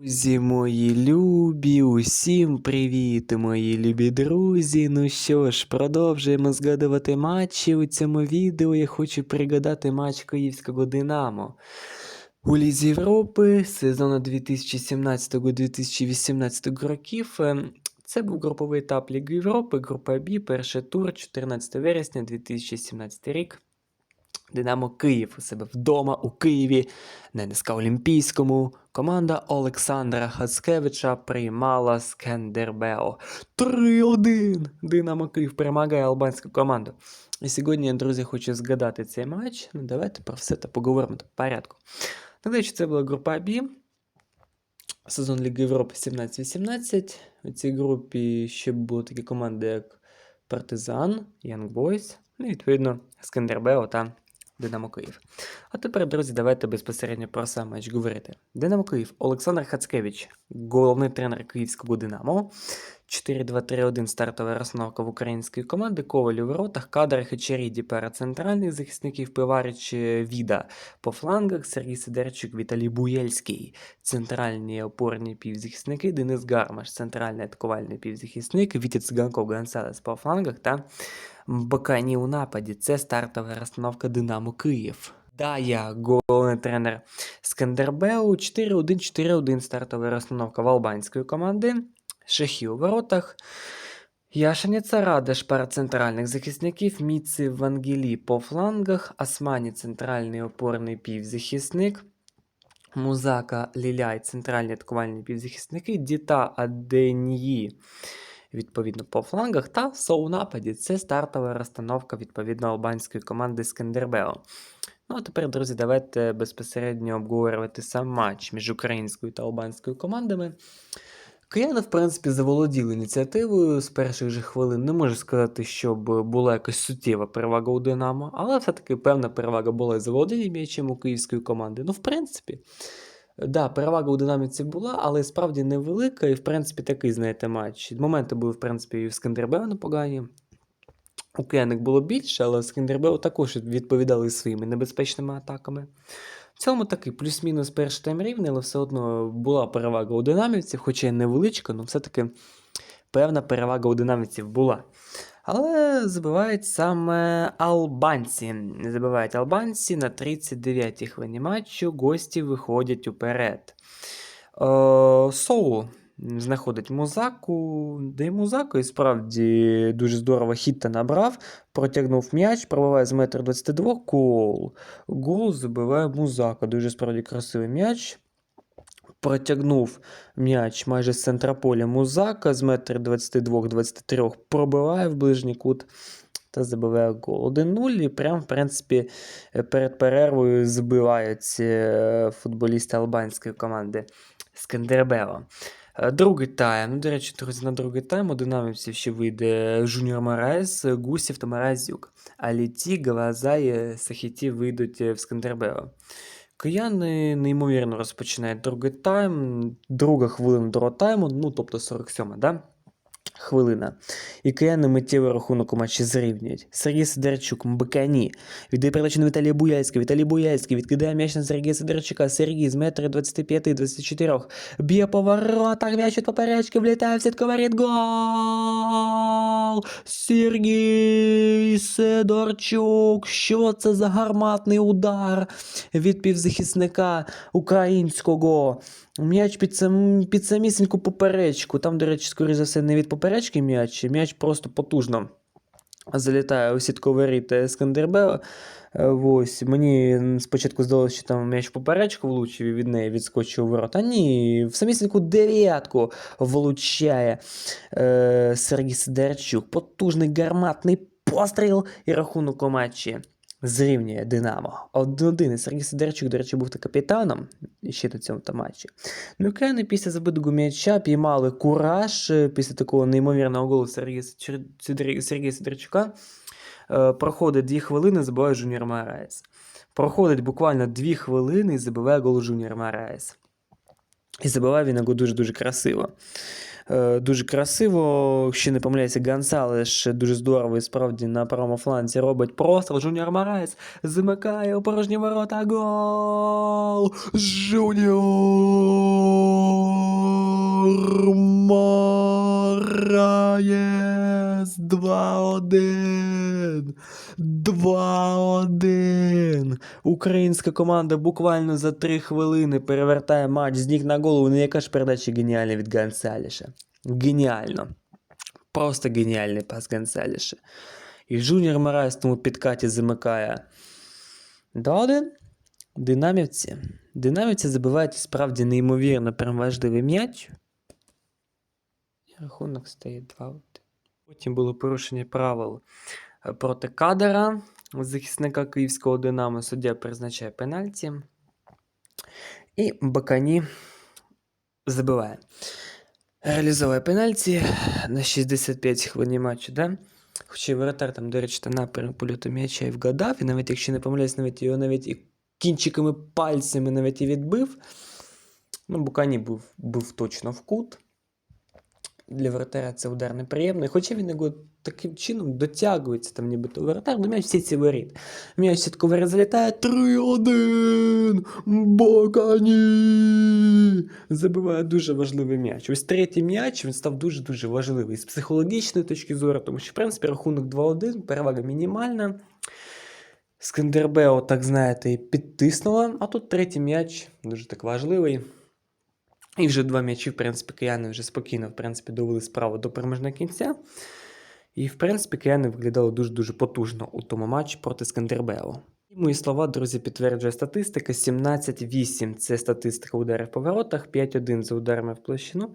Друзі мої любі, усім привіт, мої любі друзі. Ну що ж, продовжуємо згадувати матчі. У цьому відео я хочу пригадати матч Київського Динамо. У Лізі Європи сезону 2017-2018 років. Ем, Це був груповий етап Ліги Європи, група Б, перший тур, 14 вересня 2017 рік. Динамо Київ у себе вдома у Києві на НСК Олімпійському. Команда Олександра Хацкевича приймала Скендербео. 3-1! Динамо Київ перемагає албанську команду. І сьогодні, я, друзі, хочу згадати цей матч. Ну, давайте про все це поговоримо по порядку. Що це була група Б. Сезон Ліги Європи 17-18. У цій групі ще були такі команди, як Партизан, Young Boys, ну відповідно Скандербео та Динамо Київ. А тепер, друзі, давайте безпосередньо про сам матч говорити. Динамо Київ, Олександр Хацкевич, головний тренер київського Динамо. 4-2-3-1 стартова розстановка в української команди. Коваль у воротах, кадр Хачеріді пара центральних захисників, Пиварич е, Віда по флангах, Сергій Сидорчук, Віталій Буєльський, центральні опорні півзахисники, Денис Гармаш, центральний атакувальний півзахисник, Вітя Циганков Гонсалес по флангах та Бакані у нападі. Це стартова розстановка Динамо Київ. Дая, головний тренер Скандербеу, 4-1-4-1 стартова розстановка в албанської команди. Шахі у воротах. Яшаніця Радеш пара центральних захисників, Міці Вангелі по флангах, Асмані центральний опорний півзахисник, Музака Ліляй центральні атакувальні півзахисники, Діта Аденьї відповідно по флангах та Соу нападі. Це стартова розстановка відповідно албанської команди Скендербео. Ну а тепер, друзі, давайте безпосередньо обговорювати сам матч між українською та албанською командами. Кияни, в принципі, заволоділи ініціативою з перших же хвилин. Не можу сказати, щоб була якась суттєва перевага у Динамо, але все-таки певна перевага була і заволодіння м'ячем у київської команди. Ну, в принципі, да, перевага у динаміці була, але справді невелика. І, в принципі, такий, знаєте, матч. Моменти були, в принципі, і в Скандербео непогані. У Кияник було більше, але Скандербео також відповідали своїми небезпечними атаками. В цьому такий плюс-мінус перший тайм рівний, але все одно була перевага у динамівців, хоча й невеличка, але все-таки певна перевага у динамівців була. Але забивають саме албанці. Забивають албанці на 39-й хвилині матчу. Гості виходять уперед. Е, Соу знаходить Музаку, де й Музаку і справді дуже здорово хіта набрав, протягнув м'яч, пробиває з метр 22 гол. Гол забиває Музака. Дуже справді красивий м'яч. Протягнув м'яч майже з центра поля Музака з метр 22-23 пробиває в ближній кут та забиває гол. 1-0 і прям, в принципі, перед перервою збивають е, футболісти албанської команди Скандербео. Е, Другий тайм. До речі, друзі, на другий тайм у динамівців ще вийде Жуніор Мораес, Гусів та Маразюк. А Літі, Галазай, Сахіті вийдуть е, в Скандербео. Кияни неймовірно розпочинають другий тайм, друга хвилина другого тайму, ну тобто 47-ма, да? хвилина. І кияни миттєвий рахунок у матчі зрівнюють. Сергій Сидорчук, Мбакані. Віддає передачу на Віталія Буяльського. Віталій Буяльський відкидає м'яч на Сергія Сидорчука. Сергій з метра 25-24. Б'є по воротах, м'яч від поперечки, влітає в сітку воріт. Гол! Сергій Сидорчук. Що це за гарматний удар від півзахисника українського? М'яч під, сам, під самісіньку поперечку. Там, до речі, скоріше за все, не від поперечки м'яч, м'яч просто потужно залітає у сітковий рід Скандербео. Е, Ось, мені спочатку здалося, що там м'яч поперечку влучив і від неї відскочив у ворота. А ні, в самісіньку дев'ятку влучає е, Сергій Сидорчук. Потужний гарматний постріл і рахунок у матчі зрівнює Динамо. Один Сергій Сидорчук, до речі, був та капітаном ще до цього та матчі. Ну і після забитого м'яча піймали кураж е, після такого неймовірного голу Сергія Сидорчука. Е, Проходить дві хвилини, забиває Жуніор Мараєс. Проходить буквально дві хвилини і забиває гол Жуніор Мараєс. І забиває він його дуже-дуже красиво. Е, Дуже красиво, ще не помиляюся, Гонсалеш дуже здорово і справді на правому фланці робить простріл. Жуніор Мараєс замикає у порожні ворота. Гол! Жуніор! Мораєс 2-1. 2-1. Українська команда буквально за 3 хвилини перевертає матч з ніг на голову. Ну яка ж передача геніальна від Гонсаліша. Геніально. Просто геніальний пас Гонсаліша. І Жуніор Мораєс тому підкаті замикає. 2-1. Динамівці. Динамівці забивають справді неймовірно прям важливий м'яч. Рахунок стає 2-1. Потім було порушення правил е, проти кадера захисника київського Динамо. Суддя призначає пенальті. І Бакані забиває. Реалізовує пенальті на 65 хвилині матчу, да? Хоча і воротар там, до речі, напрямок польоту м'яча і вгадав, і навіть якщо не помиляюсь, навіть його навіть і кінчиками пальцями навіть і відбив. Ну, Букані був, був точно в кут. Для воротаря це удар неприємний. Хоча він його таким чином дотягується, там нібито воротар, до м'яч всі ці воріт. М'яч сітковий залітає 3-1. Бакані! Забиває дуже важливий м'яч. Ось третій м'яч він став дуже-дуже важливий з психологічної точки зору, тому що, в принципі, рахунок 2-1, перевага мінімальна. Скандербео, так знаєте, підтиснула, а тут третій м'яч дуже так важливий. І вже два м'ячі, в принципі, кияни вже спокійно в принципі, довели справу до переможного кінця. І, в принципі, кияни виглядали дуже-дуже потужно у тому матчі проти Скандербео. І мої слова, друзі, підтверджує статистика: 17-8 це статистика ударів по воротах, 5-1 за ударами в площину.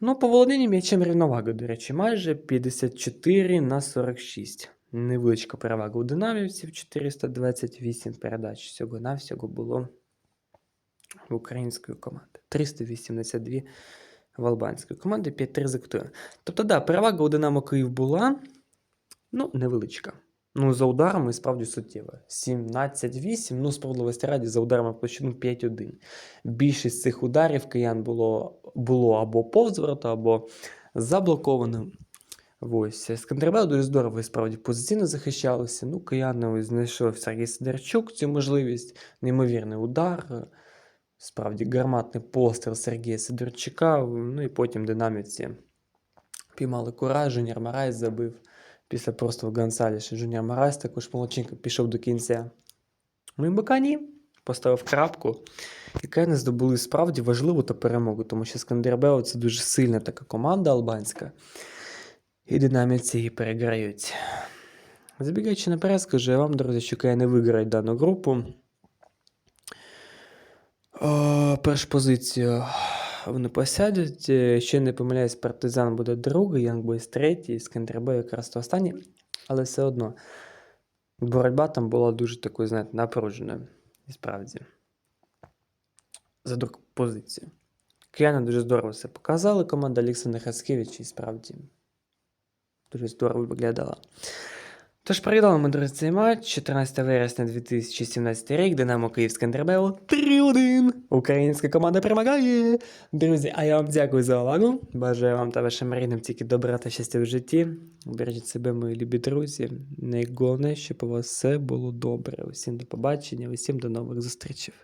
Ну, по володінню м'ячем рівновага, до речі, майже 54 на 46. Невеличка перевага у динамівців 428 передач. Всього-навсього було в української команди. 382 в албанської команди, 5-3 за Ктуєм. Тобто, да, перевага у Динамо Київ була, ну, невеличка. Ну, за ударами справді суттєва. 17-8, ну, справедливості раді, за ударами площину 5-1. Більшість цих ударів киян було, було або повз ворота, або заблоковано. Ось, Скандербел дуже здорово і справді позиційно захищалися. Ну, кияни знайшов Сергій Сидорчук цю можливість, неймовірний удар. Справді гарматний постріл Сергія Сидорчука. Ну і потім динаміці піймали кураж, Жуніор Марайс забив. Після просто Гонсаліша Жуніор Марайс також молодчинка пішов до кінця. Ну і Бакані поставив крапку. І Кени здобули справді важливу та перемогу, тому що Скандербео це дуже сильна така команда албанська. І динаміці її переграють. Забігаючи наперед, скажу я вам, друзі, що Кени виграють дану групу. О, першу позицію вони посядуть. Ще не помиляюсь, партизан буде другий, Янгбойс третій, Скандербей якраз то останній. Але все одно боротьба там була дуже такою, знаєте, напруженою. І справді. За другу позицію. Кияни дуже здорово все показали. Команда Олександра Хацкевич і справді дуже здорово виглядала. Тож привітаємо, друзі, цей матч. 14 вересня 2017 рік. Динамо Київ Андербел 3-1. Українська команда перемагає. Друзі, а я вам дякую за увагу. Бажаю вам та вашим рідним тільки добра та щастя в житті. Бережіть себе, мої любі друзі. Найголовніше, щоб у вас все було добре. Усім до побачення, усім до нових зустрічей.